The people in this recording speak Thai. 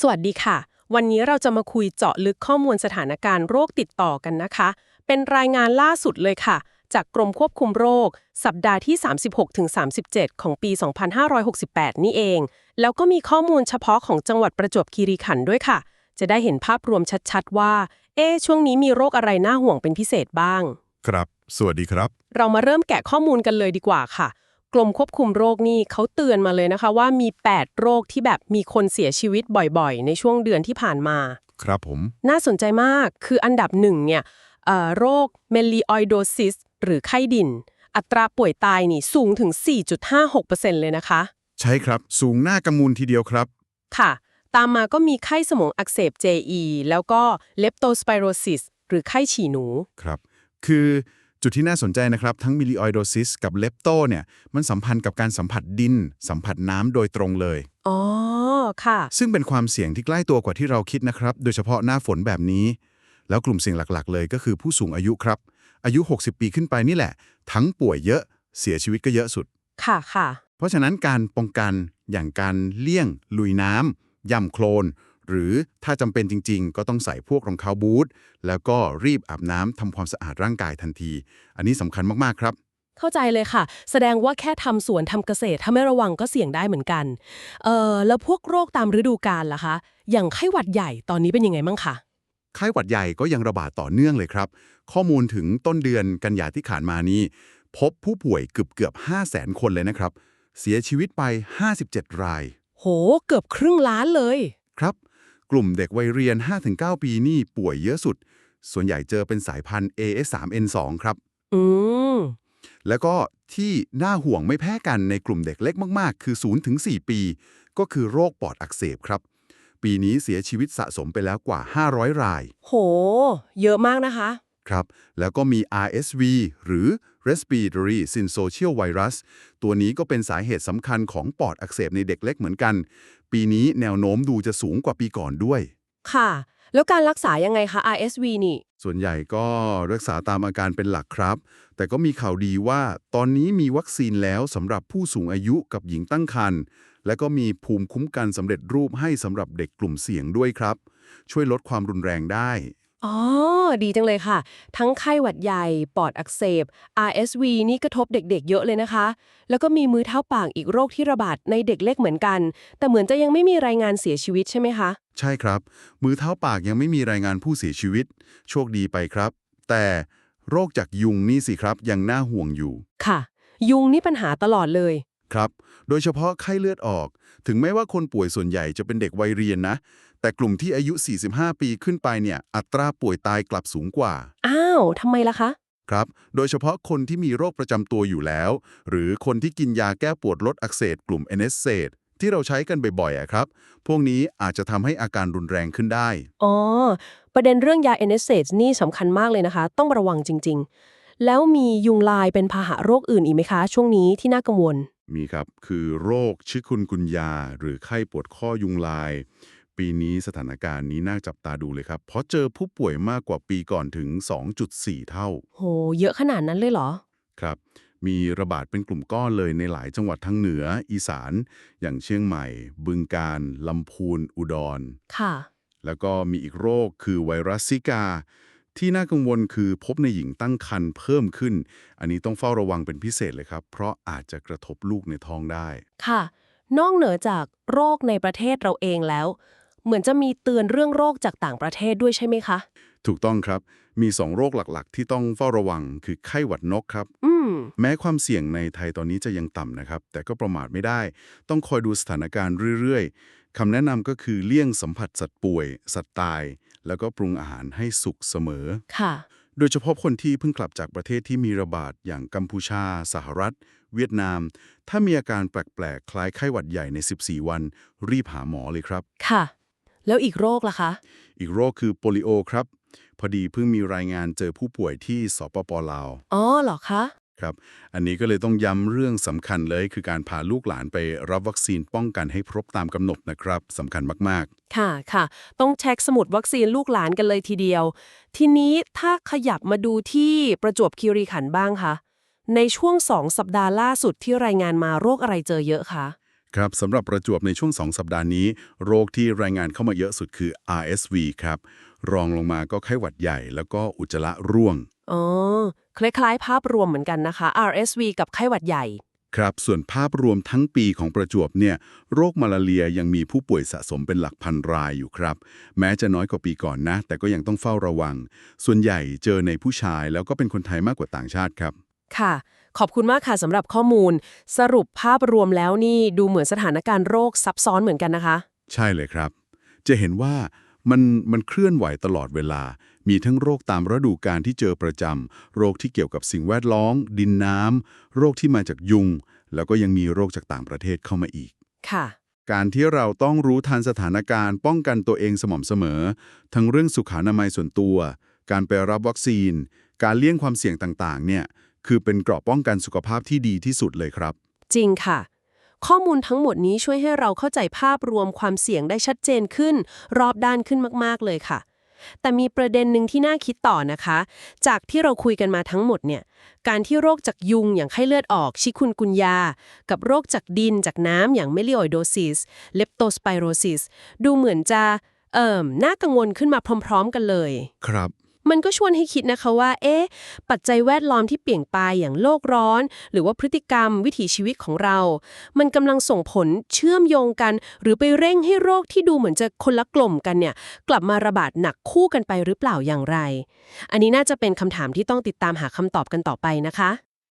สวัสดีค่ะ วันนี้เราจะมาคุยเจาะลึกข้อมูลสถานการณ์โรคติดต่อกันนะคะ เป็นรายงานล่าสุดเลยค่ะ จากกรมควบคุมโรค สัปดาห์ที่ 36-37 ของปี 2568 นี่เอง แล้วก็มีข้อมูลเฉพาะของจังหวัดประจวบคีรีขันธ์ด้วยค่ะ จะได้เห็นภาพรวมชัดๆ ว่า เอ๊ะช่วงนี้มีโรคอะไรน่าห่วงเป็นพิเศษบ้าง ครับ สวัสดีครับ เรามาเริ่มแกะข้อมูลกันเลยดีกว่าค่ะ กรมควบคุมโรคนี่เขาเตือนมาเลยนะคะว่ามี 8 โรคที่แบบมีคนเสียชีวิตบ่อยๆ ในช่วงเดือนที่ผ่านมา ครับผม น่าสนใจมากคืออันดับหนึ่งเนี่ยเอ่อโรคเมลีออยโดซิสหรือไข้ดิน อัตราป่วยตายนี่สูงถึง 4.56%เลยนะคะ ใช่ครับ สูงหน้ากำมูลทีเดียวครับ ค่ะ ตามมาก็มีไข้สมองอักเสบ JE แล้วก็เลปโตสไปโรซิสหรือไข้ฉี่หนู ครับ คือ จุดที่น่าสนใจนะครับ ทั้งมิลิออยโดซิสกับเลปโตเนี่ยมันสัมพันธ์กับการสัมผัสดิน สัมผัสน้ำโดยตรงเลย อ๋อ ค่ะ ซึ่งเป็นความเสี่ยงที่ใกล้ตัวกว่าที่เราคิดนะครับ โดยเฉพาะหน้าฝนแบบนี้ แล้วกลุ่มเสี่ยงหลักๆ เลยก็คือผู้สูงอายุครับ อายุ 60 ปีขึ้นไปนี่แหละ ทั้งป่วยเยอะเสียชีวิตก็เยอะสุด ค่ะค่ะ เพราะฉะนั้นการป้องกันอย่างการเลี่ยง ลุยน้ำย่ำโคลน หรือถ้าจำเป็นจริง ๆ ก็ต้องใส่พวกรองเท้าบูทแล้วก็รีบอาบน้ำทำความสะอาดร่างกายทันที อันนี้สำคัญมากๆครับ เข้าใจเลยค่ะ แสดงว่าแค่ทำสวนทำเกษตรถ้าไม่ระวังก็เสี่ยงได้เหมือนกันเอ่อแล้วพวกโรคตามฤดูกาลล่ะคะ อย่างไข้หวัดใหญ่ตอนนี้เป็นยังไงบ้างคะ ไข้หวัดใหญ่ก็ยังระบาดต่อเนื่องเลยครับ ข้อมูลถึงต้นเดือนกันยาที่ผ่านมานี้ พบผู้ป่วยเกือบเกือบ5 0 0 0 0 0 คนเลยนะครับ เสียชีวิตไป 57 ราย โห เกือบครึ่งล้านเลยครับ กลุ่มเด็กวัยเรียน 5-9 ปีนี่ป่วยเยอะสุด ส่วนใหญ่เจอเป็นสายพันธุ์ AS3N2 ครับ อืม แล้วก็ที่น่าห่วงไม่แพ้กันในกลุ่มเด็กเล็กมาก ๆ คือ 0-4 ปี ก็คือโรคปอดอักเสบครับ ปีนี้เสียชีวิตสะสมไปแล้วกว่า 500 ราย โห เยอะมากนะคะ ครับ แล้วก็มี RSV หรือ Respiratory Syncytial Virus ตัวนี้ก็เป็นสาเหตุสำคัญของปอดอักเสบในเด็กเล็กเหมือนกัน ปีนี้แนวโน้มดูจะสูงกว่าปีก่อนด้วย ค่ะ แล้วการรักษายังไงคะ RSV นี่ ส่วนใหญ่ก็รักษาตามอาการเป็นหลักครับ แต่ก็มีข่าวดีว่าตอนนี้มีวัคซีนแล้วสำหรับผู้สูงอายุกับหญิงตั้งครรภ์และก็มีภูมิคุ้มกันสำเร็จรูปให้สำหรับเด็กกลุ่มเสี่ยงด้วยครับ ช่วยลดความรุนแรงได้ อ๋อ ดีจังเลยค่ะ ทั้งไข้หวัดใหญ่ ปอดอักเสบ RSV นี่กระทบเด็กๆ เยอะเลยนะคะ แล้วก็มีมือเท้าปากอีกโรคที่ระบาดในเด็กเล็กเหมือนกัน แต่เหมือนจะยังไม่มีรายงานเสียชีวิตใช่ไหมคะ ใช่ครับ มือเท้าปากยังไม่มีรายงานผู้เสียชีวิต โชคดีไปครับ แต่โรคจากยุงนี่สิครับยังน่าห่วงอยู่ ค่ะ ยุงนี่ปัญหาตลอดเลย ครับ โดยเฉพาะไข้เลือดออก ถึงแม้ว่าคนป่วยส่วนใหญ่จะเป็นเด็กวัยเรียนนะ แต่กลุ่มที่อายุ 45 ปีขึ้นไปเนี่ย อัตราป่วยตายกลับสูงกว่า อ้าวทำไมล่ะคะ ครับ โดยเฉพาะคนที่มีโรคประจำตัวอยู่แล้ว หรือคนที่กินยาแก้ปวดลดอักเสบกลุ่ม NSAID ที่เราใช้กันบ่อยๆอะครับ พวกนี้อาจจะทำให้อาการรุนแรงขึ้นได้ อ๋อ ประเด็นเรื่องยา NSAIDs นี่สำคัญมากเลยนะคะ ต้องระวังจริง ๆ แล้วมียุงลายเป็นพาหะโรคอื่นอีกไหมคะ ช่วงนี้ที่น่ากังวล มีครับ คือโรคชิคุนกุนยา หรือไข้ปวดข้อยุงลาย ปีนี้สถานการณ์นี้น่าจับตาดูเลยครับ เพราะเจอผู้ป่วยมากกว่าปีก่อนถึง 2.4 เท่า โห เยอะขนาดนั้นเลยเหรอ ครับ มีระบาดเป็นกลุ่มก้อนเลยในหลายจังหวัดทั้งเหนือ อีสาน อย่างเชียงใหม่ บึงกาฬลำพูน อุดร ค่ะ แล้วก็มีอีกโรคคือไวรัสซิกา ที่น่ากังวลคือพบในหญิงตั้งครรภ์เพิ่มขึ้น อันนี้ต้องเฝ้าระวังเป็นพิเศษเลยครับ เพราะอาจจะกระทบลูกในท้องได้ ค่ะ นอกเหนือจากโรคในประเทศเราเองแล้ว เหมือนจะมีเตือนเรื่องโรคจากต่างประเทศด้วยใช่ไหมคะ ถูกต้องครับ มีสองโรคหลักๆ ที่ต้องเฝ้าระวังคือไข้หวัดนกครับ อืม แม้ความเสี่ยงในไทยตอนนี้จะยังต่ำนะครับ แต่ก็ประมาทไม่ได้ ต้องคอยดูสถานการณ์เรื่อยๆคำแนะนำก็คือเลี่ยงสัมผัสสัตว์ป่วย สัตว์ตาย แล้วก็ปรุงอาหารให้สุกเสมอ ค่ะ โดยเฉพาะคนที่เพิ่งกลับจากประเทศที่มีระบาดอย่างกัมพูชา สหรัฐ เวียดนาม ถ้ามีอาการแปลกๆ คล้ายไข้หวัดใหญ่ใน 14 วัน รีบหาหมอเลยครับ ค่ะ แล้วอีกโรคล่ะคะ อีกโรคคือโปลิโอครับ พอดีเพิ่งมีรายงานเจอผู้ป่วยที่สปปลาวอ๋อเหรอคะครับ อันนี้ก็เลยต้องย้ำเรื่องสำคัญเลยคือการพาลูกหลานไปรับวัคซีนป้องกันให้ครบตามกำหนดนะครับสำคัญมากค่ะค่ะ ต้องเช็คสมุดวัคซีนลูกหลานกันเลยทีเดียว ทีนี้ถ้าขยับมาดูที่ประจวบคีรีขันธ์บ้างคะในช่วงสองสัปดาห์ล่าสุดที่รายงานมาโรคอะไรเจอเยอะคะๆ ครับสำหรับประจวบในช่วง 2 สัปดาห์นี้ โรคที่รายงานเข้ามาเยอะสุดคือ RSV ครับ รองลงมาก็ไข้หวัดใหญ่ แล้วก็อุจจาระร่วง อ๋อ คล้ายๆ ภาพรวมเหมือนกันนะคะ RSV กับไข้หวัดใหญ่ ครับ ส่วนภาพรวมทั้งปีของประจวบเนี่ย โรคมาลาเรียยังมีผู้ป่วยสะสมเป็นหลักพันรายอยู่ครับ แม้จะน้อยกว่าปีก่อนนะ แต่ก็ยังต้องเฝ้าระวัง ส่วนใหญ่เจอในผู้ชายแล้วก็เป็นคนไทยมากกว่าต่างชาติครับ ค่ะ ขอบคุณมากค่ะสำหรับข้อมูล สรุปภาพรวมแล้วนี่ดูเหมือนสถานการณ์โรคซับซ้อนเหมือนกันนะคะ ใช่เลยครับ จะเห็นว่ามันมันเคลื่อนไหวตลอดเวลา มีทั้งโรคตามฤดูกาลที่เจอประจำ โรคที่เกี่ยวกับสิ่งแวดล้อม ดินน้ำ โรคที่มาจากยุง แล้วก็ยังมีโรคจากต่างประเทศเข้ามาอีก ค่ะ การที่เราต้องรู้ทันสถานการณ์ป้องกันตัวเองสม่ำเสมอ ทั้งเรื่องสุขอนามัยส่วนตัว การไปรับวัคซีน การเลี่ยงความเสี่ยงต่างๆ เนี่ย คือเป็นเกราะป้องกันสุขภาพที่ดีที่สุดเลยครับ จริงค่ะ ข้อมูลทั้งหมดนี้ช่วยให้เราเข้าใจภาพรวมความเสี่ยงได้ชัดเจนขึ้น รอบด้านขึ้นมาก ๆ เลยค่ะ แต่มีประเด็นหนึ่งที่น่าคิดต่อนะคะ จากที่เราคุยกันมาทั้งหมดเนี่ย การที่โรคจากยุงอย่างไข้เลือดออก ชิคุนกุนยา กับโรคจากดินจากน้ำอย่างเมลิโอโดซิสเลปโตสไปโรซิสดูเหมือนจะเอ่มน่ากังวลขึ้นมาพร้อม ๆ กันเลย ครับ มันก็ชวนให้คิดนะคะว่า เอ๊ะ ปัจจัยแวดล้อมที่เปลี่ยนไปอย่างโลกร้อน หรือว่าพฤติกรรมวิถีชีวิตของเรา มันกำลังส่งผลเชื่อมโยงกัน หรือไปเร่งให้โรคที่ดูเหมือนจะคนละกลุ่มกันเนี่ย กลับมาระบาดหนักคู่กันไปหรือเปล่าอย่างไร อันนี้น่าจะเป็นคำถามที่ต้องติดตามหาคำตอบกันต่อไปนะคะ